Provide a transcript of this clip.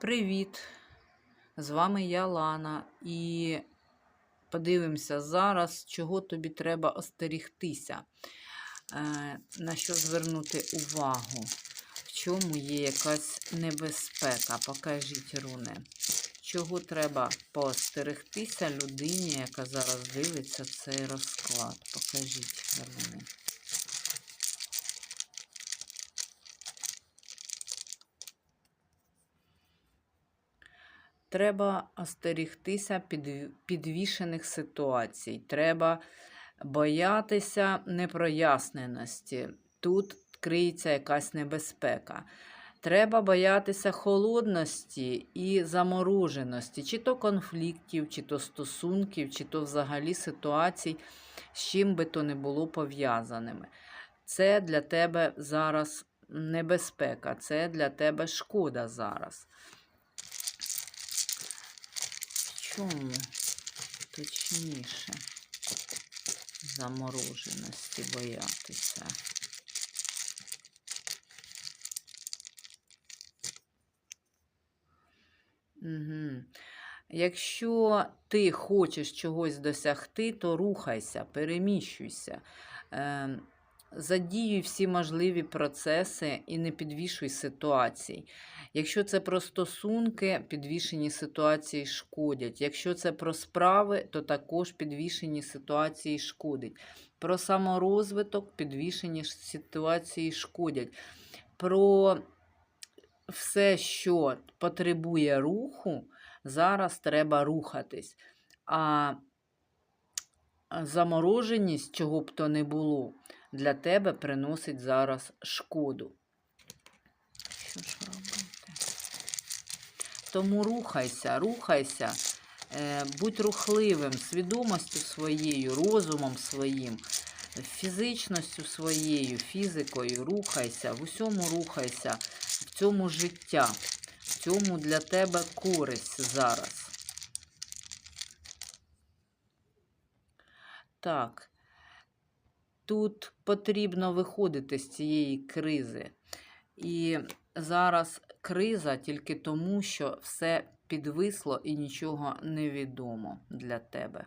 Привіт! З вами я Лана, і подивимося зараз, чого тобі треба остерігтися, е, на що звернути увагу, в чому є якась небезпека. Покажіть, руни. Чого треба поостерегтися людині, яка зараз дивиться цей розклад. Покажіть, руни. Треба остерігтися підвішених ситуацій. Треба боятися непроясненості. Тут криється якась небезпека. Треба боятися холодності і замороженості, чи то конфліктів, чи то стосунків, чи то взагалі ситуацій, з чим би то не було пов'язаними. Це для тебе зараз небезпека, це для тебе шкода зараз. В чому точніше замороженості боятися? Угу. Якщо ти хочеш чогось досягти, то рухайся, переміщуйся. Е, задіюй всі можливі процеси і не підвішуй ситуацій. Якщо це про стосунки, підвішені ситуації шкодять. Якщо це про справи, то також підвішені ситуації шкодять. Про саморозвиток підвішені ситуації шкодять. Про все, що потребує руху, зараз треба рухатись. А замороженість, чого б то не було, для тебе приносить зараз шкоду. Що ж робити? Тому рухайся, рухайся, е, будь рухливим, свідомістю своєю, розумом своїм, фізичністю своєю, фізикою, рухайся, в усьому рухайся, в цьому життя, в цьому для тебе користь зараз. Так, тут потрібно виходити з цієї кризи. І зараз криза тільки тому, що все підвисло і нічого не відомо для тебе.